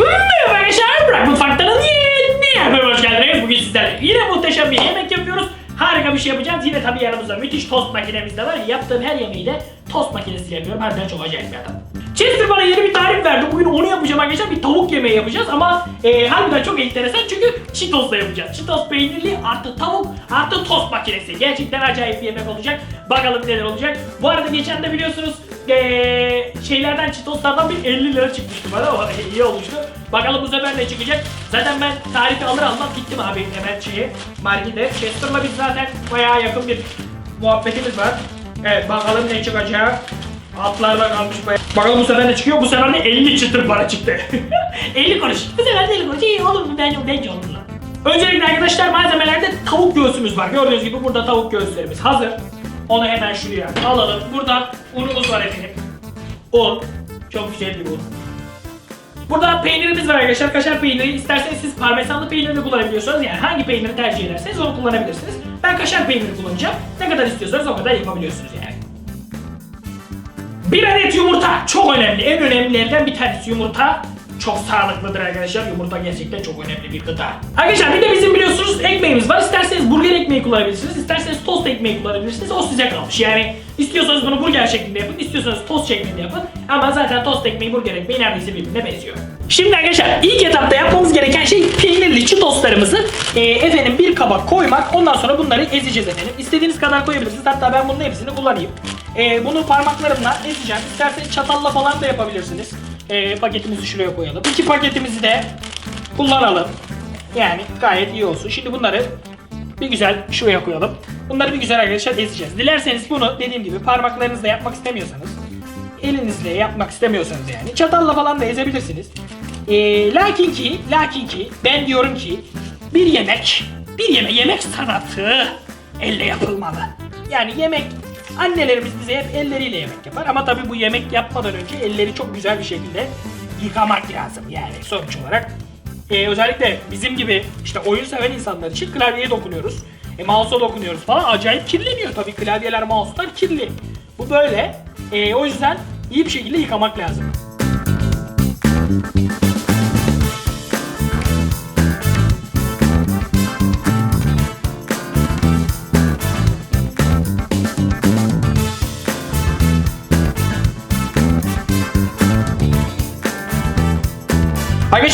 Merhaba arkadaşlar, Bırak Mutfak'tanın yeni bölümüne hoş geldiniz. Bugün sizlerle yine muhteşem bir yemek yapıyoruz. Harika bir şey yapacağız. Yine tabii yanımızda müthiş tost makinemiz de var. Yaptığım her yemeği de tost makinesiyle yapıyorum. Harbiden çok acayip bir adam. Chester bana yeni bir tarif verdi. Bugün onu yapacağım arkadaşlar. Bir tavuk yemeği yapacağız ama e, harbiden çok enteresan çünkü Cheetos'la yapacağız. Cheetos peynirli artı tavuk artı tost makinesi. Gerçekten acayip bir yemek olacak. Bakalım neler olacak. Bu arada geçen de biliyorsunuz e, şeylerden Cheetos'lardan bir 50 lira çıkmıştı bana. O iyi olmuştu. Bakalım bu sefer ne çıkacak. Zaten ben tarifi alır almaz gittim abi hemen şeye markete. Chester'la biz zaten bayağı yakın bir muhabbetimiz var. Evet bakalım ne çıkacak. Altlarda kalmış bayağı. Bakalım bu sefer ne çıkıyor? Bu sefer de 50 çıtır para çıktı. 50 kuruş. Bu sefer de 50 kuruş. İyi olur mu? Bence, bence olur. Öncelikle arkadaşlar malzemelerde tavuk göğsümüz var. Gördüğünüz gibi burada tavuk göğüslerimiz hazır. Onu hemen şuraya alalım. Burada unumuz var efendim. Un. Çok güzel bir un. Burada peynirimiz var arkadaşlar. Kaşar peyniri. İsterseniz siz parmesanlı peyniri de kullanabiliyorsunuz. Yani hangi peyniri tercih ederseniz onu kullanabilirsiniz. Ben kaşar peyniri kullanacağım. Ne kadar istiyorsanız o kadar yapabiliyorsunuz yani. Bir adet yumurta çok önemli. En önemlilerinden bir tanesi yumurta. Çok sağlıklıdır arkadaşlar. Yumurta gerçekten çok önemli bir gıda. Arkadaşlar bir de bizim biliyorsunuz ekmeğimiz var. İsterseniz burger ekmeği kullanabilirsiniz. isterseniz tost ekmeği kullanabilirsiniz. O size kalmış. Yani istiyorsanız bunu burger şeklinde yapın. istiyorsanız tost şeklinde yapın. Ama zaten tost ekmeği burger ekmeği neredeyse birbirine benziyor. Şimdi arkadaşlar ilk etapta yapmamız gereken şey peynirli çitoslarımızı e, efendim bir kaba koymak. Ondan sonra bunları ezeceğiz efendim. İstediğiniz kadar koyabilirsiniz. Hatta ben bunun hepsini kullanayım. E, bunu parmaklarımla ezeceğim. İsterseniz çatalla falan da yapabilirsiniz. E, paketimizi şuraya koyalım. İki paketimizi de kullanalım. Yani gayet iyi olsun. Şimdi bunları bir güzel şuraya koyalım. Bunları bir güzel arkadaşlar ezeceğiz. Dilerseniz bunu dediğim gibi parmaklarınızla yapmak istemiyorsanız elinizle yapmak istemiyorsanız yani çatalla falan da ezebilirsiniz. Ee, lakin ki, lakin ki ben diyorum ki bir yemek, bir yemek, yemek sanatı elle yapılmalı. Yani yemek annelerimiz bize hep elleriyle yemek yapar ama tabii bu yemek yapmadan önce elleri çok güzel bir şekilde yıkamak lazım yani sonuç olarak. Ee, özellikle bizim gibi işte oyun seven insanlar için klavyeye dokunuyoruz. E, mouse'a dokunuyoruz falan acayip kirleniyor tabii klavyeler mouse'lar kirli. Bu böyle. Ee, o yüzden iyi bir şekilde yıkamak lazım.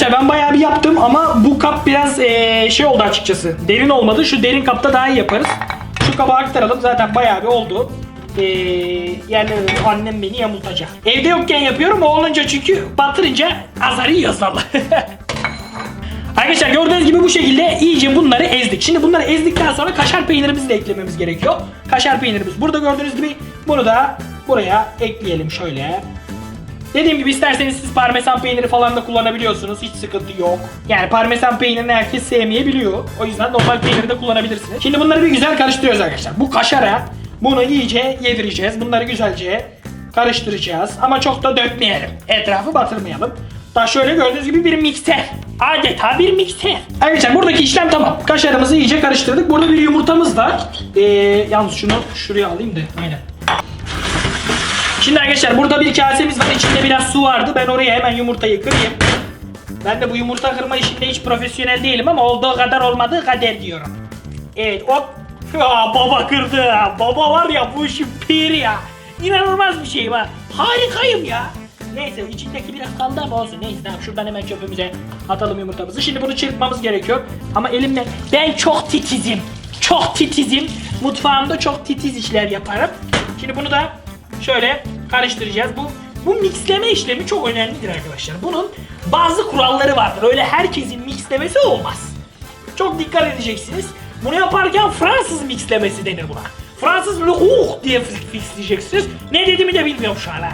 Arkadaşlar ben bayağı bir yaptım ama bu kap biraz eee, şey oldu açıkçası. Derin olmadı. Şu derin kapta daha iyi yaparız. Şu kaba aktaralım. Zaten bayağı bir oldu. Eee yani annem beni yamultacak. Evde yokken yapıyorum. O olunca çünkü batırınca azarı yiyoruz valla. Arkadaşlar gördüğünüz gibi bu şekilde iyice bunları ezdik. Şimdi bunları ezdikten sonra kaşar peynirimizi de eklememiz gerekiyor. Kaşar peynirimiz. Burada gördüğünüz gibi bunu da buraya ekleyelim şöyle. Dediğim gibi isterseniz siz parmesan peyniri falan da kullanabiliyorsunuz. Hiç sıkıntı yok. Yani parmesan peynirini herkes sevmeyebiliyor. O yüzden normal peyniri de kullanabilirsiniz. Şimdi bunları bir güzel karıştırıyoruz arkadaşlar. Bu kaşara bunu iyice yedireceğiz. Bunları güzelce karıştıracağız. Ama çok da dökmeyelim. Etrafı batırmayalım. Da şöyle gördüğünüz gibi bir mikser. Adeta bir mikser. Arkadaşlar buradaki işlem tamam. Kaşarımızı iyice karıştırdık. Burada bir yumurtamız var. Ee, yalnız şunu şuraya alayım da. Aynen. Şimdi arkadaşlar burada bir kasemiz var. İçinde biraz su vardı. Ben oraya hemen yumurtayı kırayım. Ben de bu yumurta kırma işinde hiç profesyonel değilim ama olduğu kadar olmadığı kader diyorum. Evet hop. Ya baba kırdı. Baba var ya bu işin piri ya. İnanılmaz bir şey var. Harikayım ya. Neyse içindeki biraz kaldı ama olsun. Neyse tamam şuradan hemen çöpümüze atalım yumurtamızı. Şimdi bunu çırpmamız gerekiyor. Ama elimle ben çok titizim. Çok titizim. Mutfağımda çok titiz işler yaparım. Şimdi bunu da şöyle karıştıracağız. Bu bu mixleme işlemi çok önemlidir arkadaşlar. Bunun bazı kuralları vardır. Öyle herkesin mixlemesi olmaz. Çok dikkat edeceksiniz. Bunu yaparken Fransız mixlemesi denir buna. Fransız uh diye fixleyeceksiniz. Ne dediğimi de bilmiyorum şu an ha.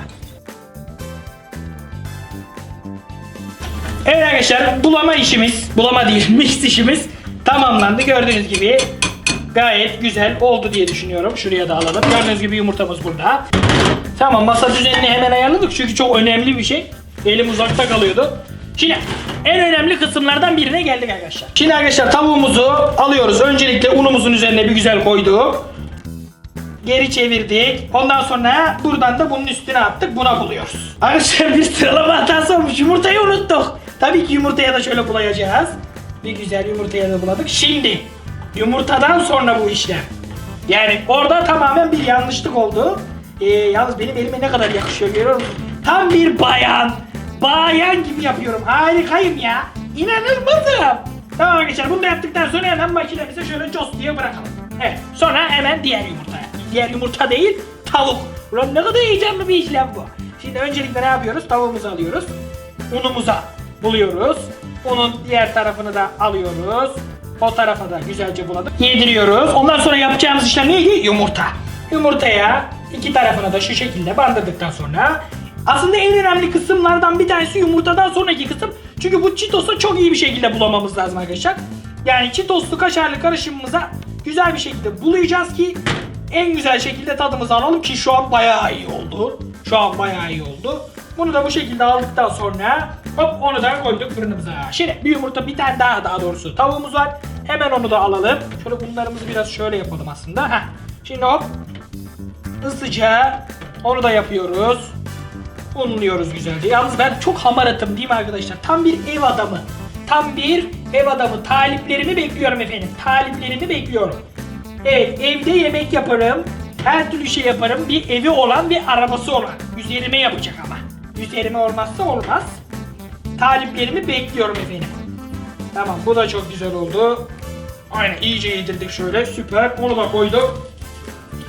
Evet arkadaşlar bulama işimiz, bulama değil mix işimiz tamamlandı. Gördüğünüz gibi gayet güzel oldu diye düşünüyorum. Şuraya da alalım. Gördüğünüz gibi yumurtamız burada. Tamam masa düzenini hemen ayarladık çünkü çok önemli bir şey. Elim uzakta kalıyordu. Şimdi en önemli kısımlardan birine geldik arkadaşlar. Şimdi arkadaşlar tavuğumuzu alıyoruz. Öncelikle unumuzun üzerine bir güzel koyduk. Geri çevirdik. Ondan sonra buradan da bunun üstüne attık. Buna buluyoruz. Arkadaşlar bir sıralama hatası olmuş. Yumurtayı unuttuk. Tabii ki yumurtaya da şöyle bulayacağız. Bir güzel yumurtaya da buladık. Şimdi yumurtadan sonra bu işlem. Yani orada tamamen bir yanlışlık oldu. Ee, yalnız benim elime ne kadar yakışıyor görüyor musun? Tam bir bayan. Bayan gibi yapıyorum. Harikayım ya. İnanır mısın? Tamam arkadaşlar bunu yaptıktan sonra hemen makinemize şöyle cos diye bırakalım. Evet sonra hemen diğer yumurtaya. Diğer yumurta değil tavuk. Ulan ne kadar heyecanlı bir işlem bu. Şimdi öncelikle ne yapıyoruz? Tavuğumuzu alıyoruz. Unumuza buluyoruz. Unun diğer tarafını da alıyoruz. O tarafa da güzelce buladık. Yediriyoruz. Ondan sonra yapacağımız işlem neydi? Yumurta. Yumurtaya iki tarafına da şu şekilde bandırdıktan sonra aslında en önemli kısımlardan bir tanesi yumurtadan sonraki kısım. Çünkü bu çitosu çok iyi bir şekilde bulamamız lazım arkadaşlar. Yani çitoslu kaşarlı karışımımıza güzel bir şekilde bulayacağız ki en güzel şekilde tadımızı alalım ki şu an bayağı iyi oldu. Şu an bayağı iyi oldu. Bunu da bu şekilde aldıktan sonra hop onu da koyduk fırınımıza. Şimdi bir yumurta bir tane daha daha doğrusu tavuğumuz var. Hemen onu da alalım. Şöyle bunlarımızı biraz şöyle yapalım aslında. Heh. Şimdi hop hızlıca onu da yapıyoruz. Unluyoruz güzelce. Yalnız ben çok hamaratım değil mi arkadaşlar? Tam bir ev adamı. Tam bir ev adamı. Taliplerimi bekliyorum efendim. Taliplerimi bekliyorum. Evet evde yemek yaparım. Her türlü şey yaparım. Bir evi olan bir arabası olan. Üzerime yapacak ama. Üzerime olmazsa olmaz. Taliplerimi bekliyorum efendim. Tamam bu da çok güzel oldu. Aynen iyice yedirdik şöyle süper. Onu da koyduk.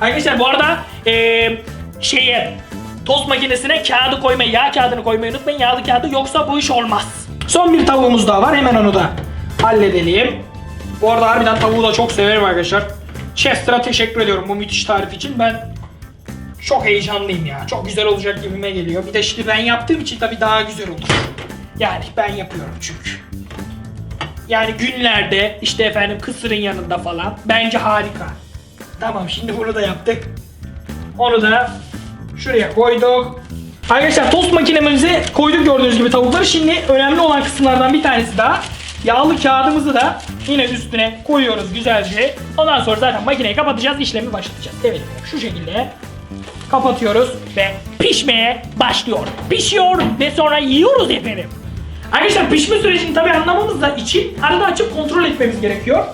Arkadaşlar bu arada eee şeye tost makinesine kağıdı koymayı, yağ kağıdını koymayı unutmayın. Yağlı kağıdı yoksa bu iş olmaz. Son bir tavuğumuz daha var. Hemen onu da halledelim. Bu arada harbiden tavuğu da çok severim arkadaşlar. Chester'a teşekkür ediyorum bu müthiş tarif için. Ben çok heyecanlıyım ya. Çok güzel olacak gibime geliyor. Bir de şimdi ben yaptığım için tabii daha güzel olur. Yani ben yapıyorum çünkü. Yani günlerde işte efendim kısırın yanında falan. Bence harika. Tamam şimdi bunu da yaptık. Onu da şuraya koyduk. Arkadaşlar tost makinemize koyduk gördüğünüz gibi tavukları. Şimdi önemli olan kısımlardan bir tanesi daha. Yağlı kağıdımızı da yine üstüne koyuyoruz güzelce. Ondan sonra zaten makineyi kapatacağız, işlemi başlatacağız. Evet şu şekilde kapatıyoruz ve pişmeye başlıyor. Pişiyor ve sonra yiyoruz efendim. Arkadaşlar pişme sürecini tabi anlamamız da için arada açıp kontrol etmemiz gerekiyor.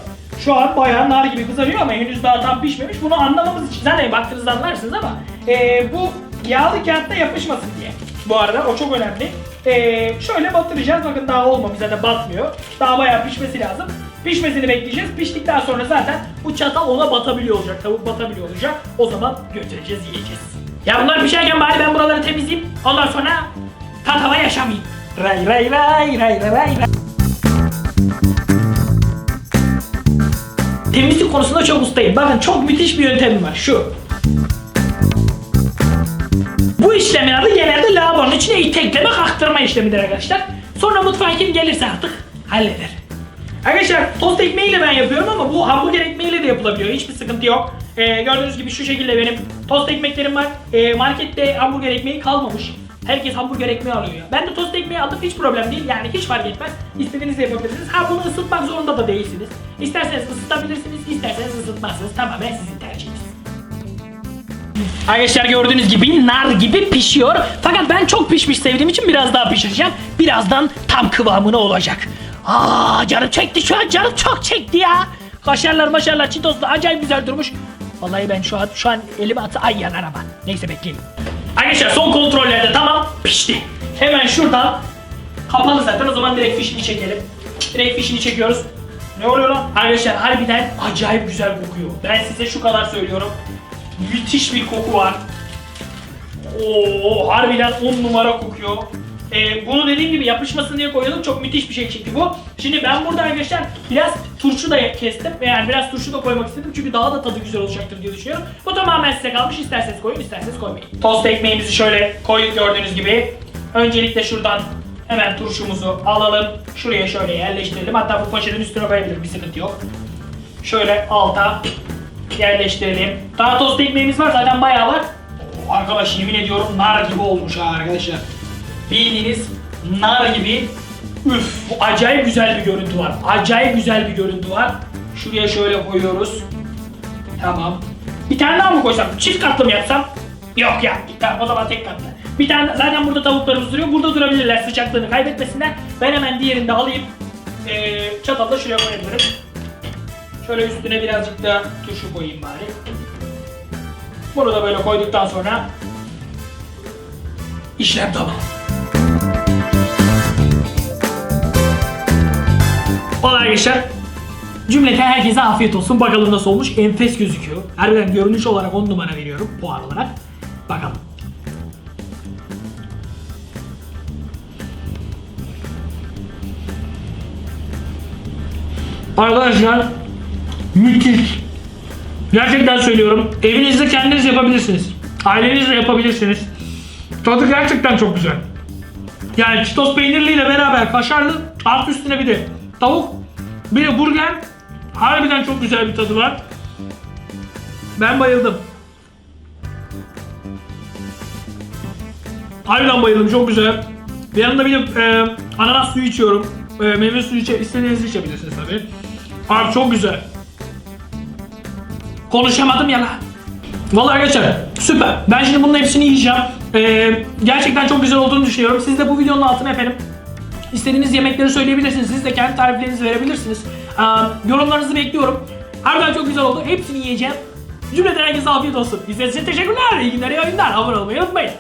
Şu an bayağı nar gibi kızarıyor ama henüz daha tam pişmemiş. Bunu anlamamız için zaten baktığınızda anlarsınız ama eee, bu yağlı kağıtta yapışmasın diye. Bu arada o çok önemli. Eee, şöyle batıracağız. Bakın daha olmamış zaten batmıyor. Daha bayağı pişmesi lazım. Pişmesini bekleyeceğiz. Piştikten sonra zaten bu çatal ona batabiliyor olacak. Tavuk batabiliyor olacak. O zaman götüreceğiz yiyeceğiz. Ya bunlar pişerken bari ben buraları temizleyeyim. Ondan sonra tatava yaşamayayım. Ray ray ray ray ray ray. Temizlik konusunda çok ustayım. Bakın çok müthiş bir yöntemim var. Şu. Bu işlemin adı genelde lavabonun içine itekleme kaktırma işlemidir arkadaşlar. Sonra mutfağa kim gelirse artık halleder. Arkadaşlar tost ekmeğiyle ben yapıyorum ama bu hamburger ekmeğiyle de yapılabiliyor. Hiçbir sıkıntı yok. Ee, gördüğünüz gibi şu şekilde benim tost ekmeklerim var. Ee, markette hamburger ekmeği kalmamış. Herkes hamburger ekmeği alıyor. Ben de tost ekmeği aldım hiç problem değil. Yani hiç fark etmez. İstediğinizde yapabilirsiniz. Ha bunu ısıtmak zorunda da değilsiniz. İsterseniz ısıtabilirsiniz, isterseniz ısıtmazsınız. Tamamen sizin tercihiniz. Arkadaşlar gördüğünüz gibi nar gibi pişiyor. Fakat ben çok pişmiş sevdiğim için biraz daha pişireceğim. Birazdan tam kıvamına olacak. Aa canım çekti şu an canım çok çekti ya. Kaşarlar maşarlar çitoslu acayip güzel durmuş. Vallahi ben şu an şu an elime atsa ay yanar ama. Neyse bekleyelim. Arkadaşlar son kontrollerde pişti. Hemen şuradan kapalı zaten o zaman direkt fişini çekelim. Direkt fişini çekiyoruz. Ne oluyor lan? Arkadaşlar harbiden acayip güzel kokuyor. Ben size şu kadar söylüyorum. Müthiş bir koku var. Oo, harbiden 10 numara kokuyor. Ee, bunu dediğim gibi yapışmasın diye koyalım. Çok müthiş bir şey çünkü bu. Şimdi ben burada arkadaşlar biraz turşu da kestim. Yani biraz turşu da koymak istedim. Çünkü daha da tadı güzel olacaktır diye düşünüyorum. Bu tamamen size kalmış. İsterseniz koyun, isterseniz koymayın. Tost ekmeğimizi şöyle koyduk gördüğünüz gibi. Öncelikle şuradan hemen turşumuzu alalım. Şuraya şöyle yerleştirelim. Hatta bu poşetin üstüne koyabilirim. Bir sıkıntı yok. Şöyle alta yerleştirelim. Daha tost ekmeğimiz var zaten bayağı var. Oo, arkadaş yemin ediyorum nar gibi olmuş ha arkadaşlar. Bildiğiniz nar gibi. Üf bu acayip güzel bir görüntü var. Acayip güzel bir görüntü var. Şuraya şöyle koyuyoruz. Tamam. Bir tane daha mı koysam? Çift katlı mı yapsam? Yok ya. Tamam o zaman tek katlı. Bir tane zaten burada tavuklarımız duruyor. Burada durabilirler sıcaklığını kaybetmesinler. Ben hemen diğerini de alayım. Ee, çatalla şuraya koyabilirim. Şöyle üstüne birazcık da turşu koyayım bari. Bunu da böyle koyduktan sonra işlem tamam. Olay arkadaşlar. Cümleten herkese afiyet olsun. Bakalım nasıl olmuş. Enfes gözüküyor. Harbiden görünüş olarak 10 numara veriyorum puan olarak. Bakalım. Arkadaşlar müthiş. Gerçekten söylüyorum. Evinizde kendiniz yapabilirsiniz. Ailenizle yapabilirsiniz. Tadı gerçekten çok güzel. Yani çitos peynirliyle beraber kaşarlı alt üstüne bir de tavuk bir burger harbiden çok güzel bir tadı var. Ben bayıldım. Harbiden bayıldım çok güzel. Bir yanında bir e, ananas suyu içiyorum. E, meyve suyu içe, istediğinizi içebilirsiniz tabii. Abi çok güzel. Konuşamadım ya lan. Vallahi arkadaşlar süper. Ben şimdi bunun hepsini yiyeceğim. Ee, gerçekten çok güzel olduğunu düşünüyorum. Siz de bu videonun altına efendim istediğiniz yemekleri söyleyebilirsiniz. Siz de kendi tariflerinizi verebilirsiniz. Ee, yorumlarınızı bekliyorum. Harbiden çok güzel oldu. Hepsini yiyeceğim. Cümleten herkese afiyet olsun. İzlediğiniz için teşekkürler. İyi günler, iyi oyunlar. Abone olmayı unutmayın.